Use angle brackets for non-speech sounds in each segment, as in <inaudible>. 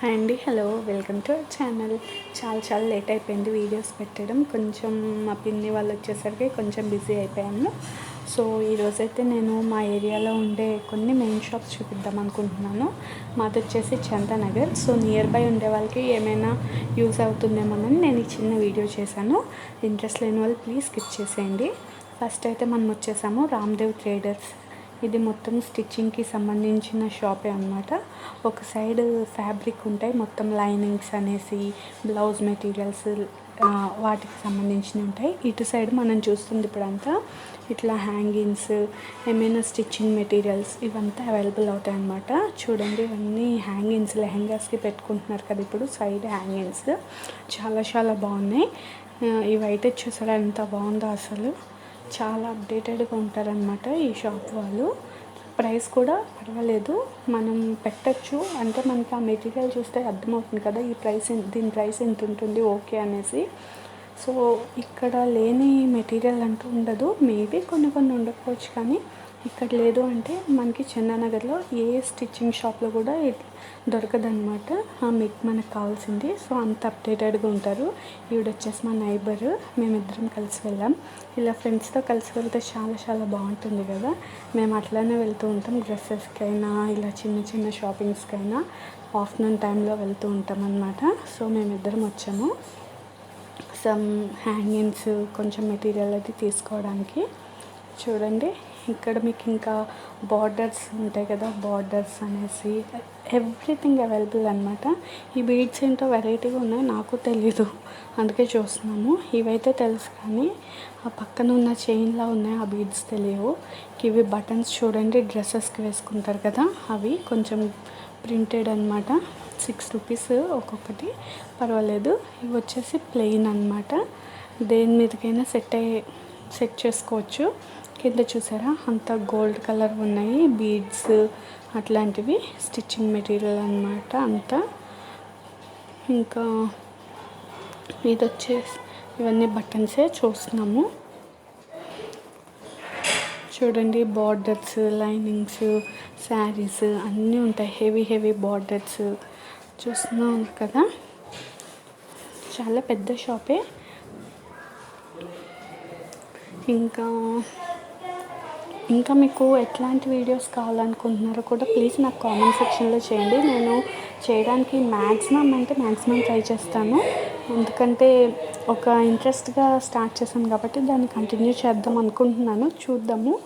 Hi అండి hello welcome to our channel. చాలా చాలా లేట్ అయిపోయింది వీడియోస్ పెట్టడం. కొంచెం మా పిన్ని వాళ్ళు వచ్చేసరికి కొంచెం బిజీ అయిపోయాము. సో ఈరోజైతే నేను మా ఏరియాలో ఉండే కొన్ని మెయిన్ షాప్స్ చూపిద్దాం అనుకుంటున్నాను. మాది వచ్చేసి చందనగర్. సో నియర్ బై ఉండే వాళ్ళకి ఏమైనా యూస్ అవుతుందేమోనని నేను ఈ చిన్న వీడియో చేశాను. ఇంట్రెస్ట్ లేని వాళ్ళు ప్లీజ్ స్కిప్ చేసేయండి. ఫస్ట్ అయితే మనం వచ్చేసాము రామ్దేవ్ ట్రేడర్స్. ఇది మొత్తం స్టిచ్చింగ్కి సంబంధించిన షాపే అనమాట ఒక సైడ్ ఫ్యాబ్రిక్ ఉంటాయి. మొత్తం లైనింగ్స్ అనేసి బ్లౌజ్ మెటీరియల్స్ వాటికి సంబంధించినవి ఉంటాయి. ఇటు సైడ్ మనం చూస్తుంది ఇప్పుడంతా ఇట్లా హ్యాంగింగ్స్ ఏమైనా స్టిచ్చింగ్ మెటీరియల్స్ ఇవంతా అవైలబుల్ అవుతాయి అన్నమాట. చూడండి ఇవన్నీ హ్యాంగింగ్స్ లెహెంగాస్కి పెట్టుకుంటున్నారు కదా ఇప్పుడు సైడ్ హ్యాంగింగ్స్. చాలా చాలా బాగున్నాయి. ఇవైతే చూసారా ఎంత బాగుందో అసలు. చాలా అప్డేటెడ్గా ఉంటారనమాట ఈ షాప్ వాళ్ళు. ప్రైస్ కూడా పర్వాలేదు. మనం పెట్టచ్చు. అంటే మనకి ఆ మెటీరియల్ చూస్తే అర్థమవుతుంది కదా ఈ ప్రైస్ దీని ప్రైస్ ఎంత ఉంటుంది ఓకే అనేసి. సో ఇక్కడ లేని మెటీరియల్ అంటూ ఉండదు. మేబీ కొన్ని కొన్ని ఉండకపోవచ్చు కానీ ఇక్కడ లేదు అంటే మనకి చందానగర్లో ఏ స్టిచ్చింగ్ షాప్లో కూడా దొరకదనమాట మీకు మనకు కావాల్సింది. సో అంత అప్డేటెడ్గా ఉంటారు. ఈవిడ వచ్చేసి మా నైబర్. మేమిద్దరం కలిసి వెళ్ళాం. ఇలా ఫ్రెండ్స్తో కలిసి వెళ్తే చాలా చాలా బాగుంటుంది కదా. మేము అట్లానే వెళ్తూ ఉంటాం. డ్రెస్సెస్కైనా ఇలా చిన్న చిన్న షాపింగ్స్కైనా ఆఫ్టర్నూన్ టైంలో వెళ్తూ ఉంటాం అనమాట సో మేమిద్దరం వచ్చాము. సమ్ హ్యాంగింగ్స్ కొంచెం మెటీరియల్ అది తీసుకోవడానికి. చూడండి. ఇక్కడ మీకు ఇంకా బార్డర్స్ ఉంటాయి కదా బార్డర్స్ అనేసి ఎవ్రీథింగ్ అవైలబుల్ అనమాట ఈ బీడ్స్ ఏంటో వెరైటీగా ఉన్నాయి నాకు తెలీదు. అందుకే చూస్తున్నాము. ఇవైతే తెలుసు కానీ ఆ పక్కన ఉన్న చైన్లా ఉన్నాయి ఆ బీడ్స్ తెలియవు. ఇవి బటన్స్ చూడండి డ్రెస్సెస్కి వేసుకుంటారు కదా అవి కొంచెం ప్రింటెడ్ అనమాట సిక్స్ రూపీస్ ఒక్కొక్కటి. పర్వాలేదు. ఇవి వచ్చేసి ప్లెయిన్ అనమాట దేని మీదకైనా సెట్ అయ్యే సెట్ చేసుకోవచ్చు. కింద చూసారా? అంత గోల్డ్ కలర్ ఉన్నాయి. బీడ్స్ అట్లాంటివి. స్టిచ్చింగ్ మెటీరియల్ అనమాట అంతా. ఇంకా ఇది వచ్చేసి ఇవన్నీ బటన్సే చూస్తున్నాము. చూడండి బార్డర్స్ లైనింగ్స్ శారీస్ అన్నీ ఉంటాయి. హెవీ హెవీ బార్డర్స్ చూస్తున్నాం కదా. చాలా పెద్ద షాపే. ఇంకా ఇంకా మీకు ఎట్లాంటి వీడియోస్ కావాలనుకుంటున్నారో కూడా ప్లీజ్ నాకు కామెంట్ సెక్షన్లో చేయండి. నేను చేయడానికి మ్యాక్సిమం అంటే మ్యాక్సిమం ట్రై చేస్తాను. ఎందుకంటే ఒక ఇంట్రెస్ట్గా స్టార్ట్ చేశాను కాబట్టి దాన్ని కంటిన్యూ చేద్దాం అనుకుంటున్నాను. చూద్దాము.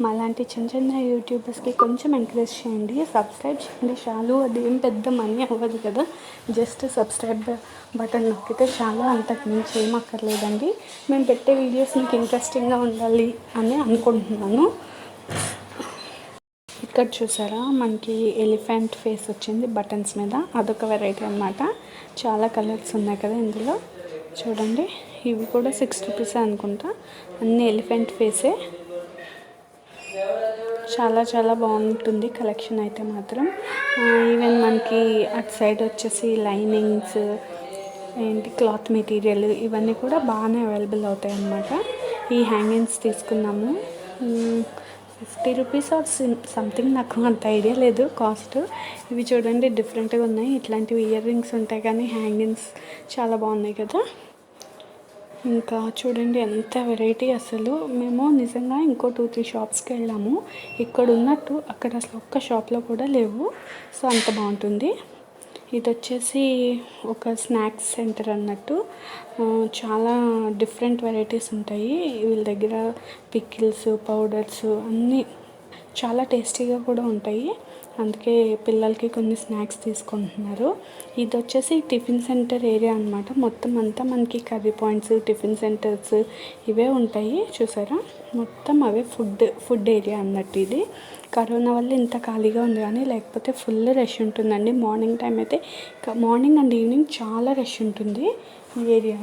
మాలాంటి చిన్న చిన్న యూట్యూబర్స్కి కొంచెం ఎంకరేజ్ చేయండి. సబ్స్క్రైబ్ చేయండి. చాలు అది ఏం పెద్ద మనీ అవ్వదు కదా. జస్ట్ సబ్స్క్రైబ్ బటన్ నొక్కితే చాలా అంతకు మించి ఏం అక్కర్లేదండి. మేము పెట్టే వీడియోస్ మీకు ఇంట్రెస్టింగ్గా ఉండాలి అని అనుకుంటున్నాను. ఇక్కడ చూసారా? మనకి ఎలిఫెంట్ ఫేస్ వచ్చింది బటన్స్ మీద. అదొక వెరైటీ అనమాట చాలా కలర్స్ ఉన్నాయి కదా ఇందులో. చూడండి. ఇవి కూడా సిక్స్ రూపీస్ అనుకుంటా. అన్ని ఎలిఫెంట్ ఫేసే. చాలా చాలా బాగుంటుంది కలెక్షన్ అయితే మాత్రం. ఈవెన్ మనకి అటు సైడ్ వచ్చేసి లైనింగ్స్ ఏంటి క్లాత్ మెటీరియల్ ఇవన్నీ కూడా బాగానే అవైలబుల్ అవుతాయి అన్నమాట ఈ హ్యాంగింగ్స్ తీసుకున్నాము. ఫిఫ్టీ రూపీస్ ఆర్ సంథింగ్ నాకు అంత ఐడియా లేదు. కాస్ట్ ఇవి చూడండి డిఫరెంట్గా ఉన్నాయి. ఇట్లాంటివి ఇయర్ రింగ్స్ ఉంటాయి కానీ హ్యాంగింగ్స్ చాలా బాగున్నాయి కదా. ఇంకా చూడండి ఎంత వెరైటీ అసలు. మేము నిజంగా ఇంకో టూ త్రీ షాప్స్కి వెళ్ళాము. ఇక్కడ ఉన్నట్టు అక్కడ అసలు ఒక్క షాప్లో కూడా లేవు. సో అంత బాగుంటుంది. ఇది వచ్చేసి ఒక స్నాక్స్ సెంటర్ అన్నట్టు. చాలా డిఫరెంట్ వెరైటీస్ ఉంటాయి. వీళ్ళ దగ్గర పికిల్స్ పౌడర్స్ అన్నీ చాలా టేస్టీగా కూడా ఉంటాయి. అందుకే పిల్లలకి కొన్ని స్నాక్స్ తీసుకుంటున్నారు. ఇది వచ్చేసి టిఫిన్ సెంటర్ ఏరియా అనమాట మొత్తం అంతా మనకి కర్రీ పాయింట్స్ టిఫిన్ సెంటర్స్ ఇవే ఉంటాయి. చూసారా? మొత్తం అవే ఫుడ్ ఫుడ్ ఏరియా అన్నట్టు ఇది. కరోనా వల్ల ఇంత ఖాళీగా ఉంది కానీ లేకపోతే ఫుల్ రష్ ఉంటుందండి. మార్నింగ్ టైం అయితే మార్నింగ్ అండ్ ఈవినింగ్ చాలా రష్ ఉంటుంది ఈ ఏరియా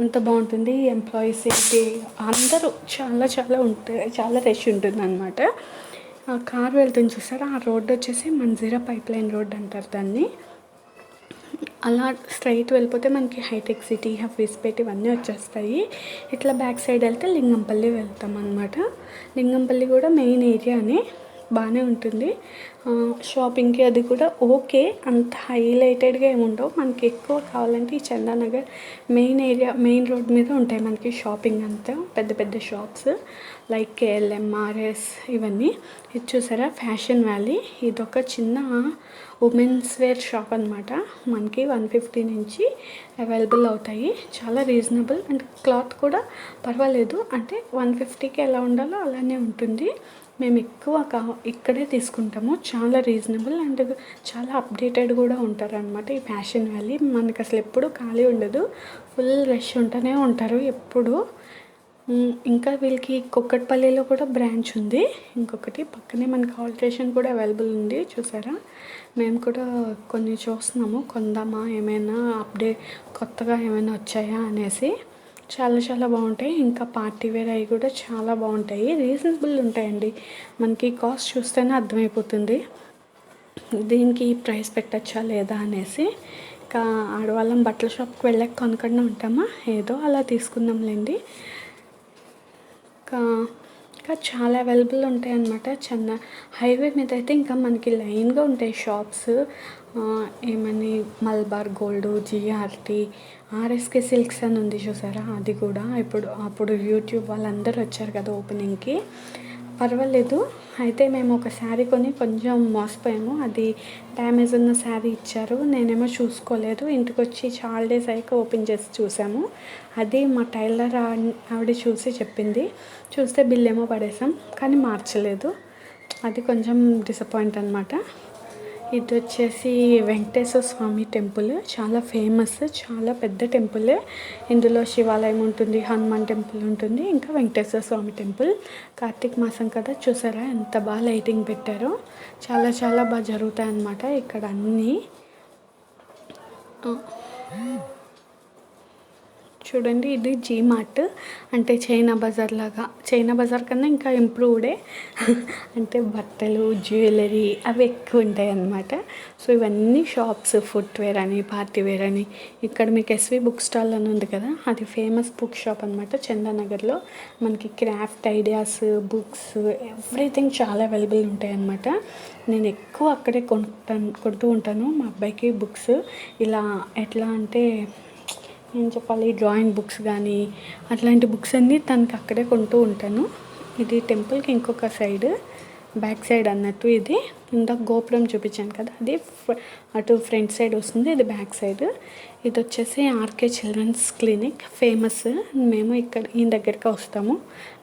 అంత బాగుంటుంది. ఎంప్లాయీస్ ఏంటి? అందరూ చాలా చాలా ఉంటాయి చాలా రష్ ఉంటుంది అనమాట ఆ కార్ వెళ్తుంది చూసారా? ఆ రోడ్ వచ్చేసి మంజీరా పైప్ లైన్ రోడ్ అంటారు దాన్ని. అలా స్ట్రైట్ వెళ్ళిపోతే మనకి హైటెక్ సిటీ హఫీస్పేట్ ఇవన్నీ వచ్చేస్తాయి. ఇట్లా బ్యాక్ సైడ్ వెళ్తే లింగంపల్లి వెళ్తాం అనమాట లింగంపల్లి కూడా మెయిన్ ఏరియానే. బాగానే ఉంటుంది. షాపింగ్కి అది కూడా ఓకే. అంత హైలైటెడ్గా ఏమి ఉండవు మనకి ఎక్కువ కావాలంటే ఈ Chandanagar main area main road మీద ఉంటాయి మనకి షాపింగ్ అంతా. పెద్ద పెద్ద షాప్స్ లైక్ కేఎల్ఎంఆర్ఎస్ ఇవన్నీ. ఇది చూసారా? ఫ్యాషన్ వ్యాలీ ఇదొక చిన్న ఉమెన్స్ వేర్ షాప్ అనమాట మనకి వన్ ఫిఫ్టీ నుంచి అవైలబుల్ అవుతాయి. చాలా రీజనబుల్ అండ్ క్లాత్ కూడా పర్వాలేదు. అంటే వన్ ఫిఫ్టీకి ఎలా ఉండాలో అలానే ఉంటుంది. మేము ఎక్కువ కా ఇక్కడే తీసుకుంటాము. చాలా రీజనబుల్ అండ్ చాలా అప్డేటెడ్ కూడా ఉంటారనమాట ఈ ఫ్యాషన్ వ్యాలీ. మనకు అసలు ఎప్పుడు ఖాళీ ఉండదు. ఫుల్ రష్ ఉంటూనే ఉంటారు ఎప్పుడు. ఇంకా వీళ్ళకి కుక్కట్పల్లిలో కూడా బ్రాంచ్ ఉంది. ఇంకొకటి పక్కనే మనకి ఆల్ట్రేషన్ కూడా అవైలబుల్ ఉంది. చూసారా? మేము కూడా కొన్ని చూస్తున్నాము. కొందామా? ఏమైనా అప్డేట్ కొత్తగా ఏమైనా వచ్చాయా అనేసి. చాలా చాలా బాగుంటాయి. ఇంకా పార్టీ వేర్ అవి కూడా చాలా బాగుంటాయి. రీజనబుల్ ఉంటాయండి. మనకి కాస్ట్ చూస్తేనే అర్థమైపోతుంది. దీనికి ప్రైస్ పెట్టచ్చా లేదా అనేసి. ఇంకా ఆడవాళ్ళం బట్టల షాప్కి వెళ్ళాక కొనకుండా ఉంటామా ఏదో అలా తీసుకుందాంలేండి. ఇంకా ఇంకా చాలా అవైలబుల్ ఉంటాయి అన్నమాట చిన్న హైవే మీద అయితే ఇంకా మనకి లైన్గా ఉంటాయి షాప్స్. ఏమని Malabar Gold GRT RSK Silks అని ఉంది చూసారా? అది కూడా. ఇప్పుడు అప్పుడు యూట్యూబ్ వాళ్ళందరూ వచ్చారు కదా ఓపెనింగ్కి. పర్వాలేదు. అయితే మేము ఒక శారీ కొని కొంచెం మోసపోయాము. అది డ్యామేజ్ ఉన్న శారీ ఇచ్చారు. నేనేమో చూసుకోలేదు. ఇంటికి వచ్చి చాలా డేస్ అయ్యాక ఓపెన్ చేసి చూసాము. అది మా టైలర్ ఆవిడ చూసి చెప్పింది. చూస్తే బిల్ ఏమో పడేసాం కానీ మార్చలేదు. అది కొంచెం డిసప్పాయింట్ అనమాట ఇది వచ్చేసి వెంకటేశ్వర స్వామి టెంపుల్. చాలా ఫేమస్ చాలా పెద్ద టెంపుల్. ఇందులో శివాలయం ఉంటుంది హనుమాన్ టెంపుల్ ఉంటుంది ఇంకా వెంకటేశ్వర స్వామి టెంపుల్. కార్తీక మాసం కదా చూసారా? ఎంత బాగా లైటింగ్ పెట్టారో. చాలా చాలా బాగా జరుగుతాయి అన్నమాట ఇక్కడ అన్నీ. చూడండి ఇది జీ మార్ట్ అంటే చైనా బజార్ లాగా. చైనా బజార్ కన్నా ఇంకా ఇంప్రూవ్డే <laughs> అంటే బట్టలు జ్యువెలరీ అవి ఎక్కువ ఉంటాయి అన్నమాట. సో ఇవన్నీ షాప్స్ ఫుట్వేర్ అని పార్టీవేర్ అని. ఇక్కడ మీకు ఎస్వి బుక్ స్టాల్ అని ఉంది కదా అది ఫేమస్ బుక్ షాప్ అనమాట చందానగర్లో. మనకి క్రాఫ్ట్ ఐడియాస్ బుక్స్ ఎవ్రీథింగ్ చాలా అవైలబుల్ ఉంటాయి అన్నమాట. నేను ఎక్కువ అక్కడే కొంటాను కొడుతూ ఉంటాను మా అబ్బాయికి బుక్స్ ఇలా ఎట్లా అంటే ఏం చెప్పాలి డ్రాయింగ్ బుక్స్ కానీ అట్లాంటి బుక్స్ అన్నీ తనకి అక్కడే కొంటూ ఉంటాను. ఇది టెంపుల్కి ఇంకొక సైడ్ బ్యాక్ సైడ్ అన్నట్టు ఇది. ఇందాక గోపురం చూపించాను కదా అది అటు ఫ్రంట్ సైడ్ వస్తుంది ఇది బ్యాక్ సైడ్ ఇది వచ్చేసి ఆర్కే చిల్డ్రన్స్ క్లినిక్ ఫేమస్ మేము ఇక్కడ ఈయన దగ్గరికి వస్తాము.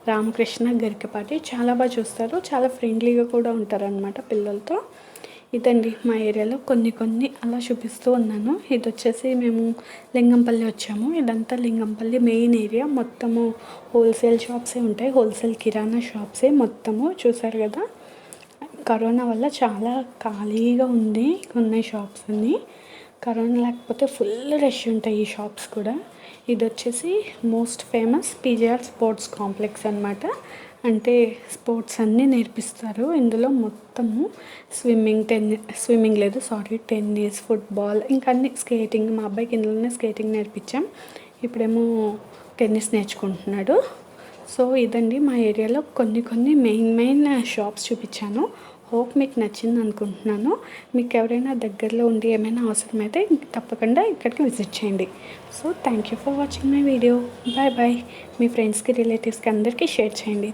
రామకృష్ణ గరికపాటి చాలా బాగా చూస్తారు. చాలా ఫ్రెండ్లీగా కూడా ఉంటారనమాట పిల్లలతో. ఇదండి మా ఏరియాలో కొన్ని కొన్ని అలా చూపిస్తూ ఉన్నాను. ఇది వచ్చేసి మేము లింగంపల్లి వచ్చాము. ఇదంతా లింగంపల్లి మెయిన్ ఏరియా. మొత్తము హోల్సేల్ షాప్సే ఉంటాయి. హోల్సేల్ కిరాణా షాప్సే మొత్తము. చూసారు కదా? కరోనా వల్ల చాలా ఖాళీగా ఉంది. ఉన్నాయి షాప్స్ అన్నీ. కరోనా లేకపోతే ఫుల్ రష్ ఉంటాయి ఈ షాప్స్ కూడా. ఇది వచ్చేసి most famous PGR sports complex అనమాట అంటే స్పోర్ట్స్ అన్నీ నేర్పిస్తారు. ఇందులో మొత్తము స్విమ్మింగ్ టెన్ని స్విమ్మింగ్ లేదు సారీ టెన్నిస్ ఫుట్బాల్ ఇంకా అన్ని స్కేటింగ్ మా అబ్బాయికి ఇందులోనే స్కేటింగ్ నేర్పించాం. ఇప్పుడేమో టెన్నిస్ నేర్చుకుంటున్నాడు. సో ఇదండి మా ఏరియాలో కొన్ని కొన్ని మెయిన్ మెయిన్ షాప్స్ చూపించాను. హోప్ మీకు నచ్చింది అనుకుంటున్నాను. మీకు ఎవరైనా దగ్గరలో ఉండి ఏమైనా అవసరమైతే తప్పకుండా ఇక్కడికి విజిట్ చేయండి. So thank you for watching my video. Bye bye. మీ ఫ్రెండ్స్కి రిలేటివ్స్కి అందరికీ షేర్ చేయండి.